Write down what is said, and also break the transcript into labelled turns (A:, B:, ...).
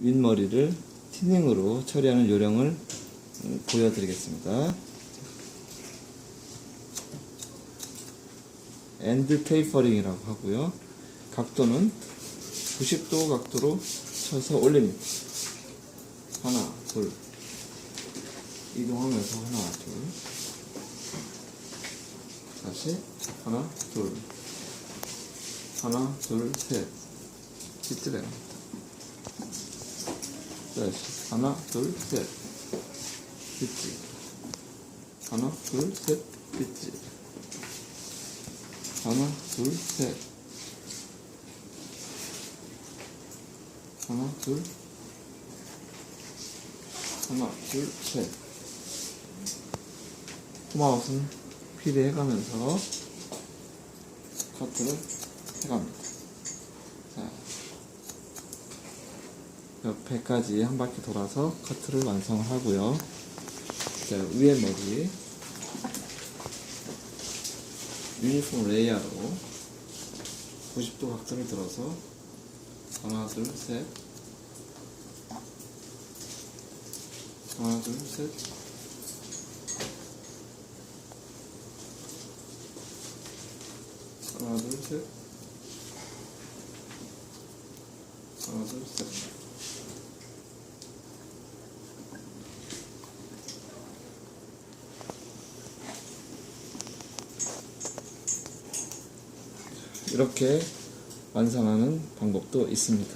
A: 윗머리를 티닝으로 처리하는 요령을 음, 보여드리겠습니다. 엔드 테이퍼링이라고 하고요. 각도는 90도 각도로 쳐서 올립니다. 하나, 둘. 이동하면서 하나, 둘. 다시 하나, 둘. 하나, 둘, 셋. 갑니 다. 다시 하나, 둘, 셋. 빗질. 하나, 둘, 셋. 빗질. 하나, 둘, 셋. 하나, 둘. 하나, 둘, 셋. 토마호스는 필요해가면서 커트를 해갑니다. 자, 옆에까지 한 바퀴 돌아서 커트를 완성을 하고요. 자, 위에 머리. 유니폼 레이어로 90도 각도를 들어서 하나, 둘, 셋. 하나, 둘, 셋. 하나, 둘, 셋. 하나, 둘, 셋 이렇게 완성하는 방법도 있습니다.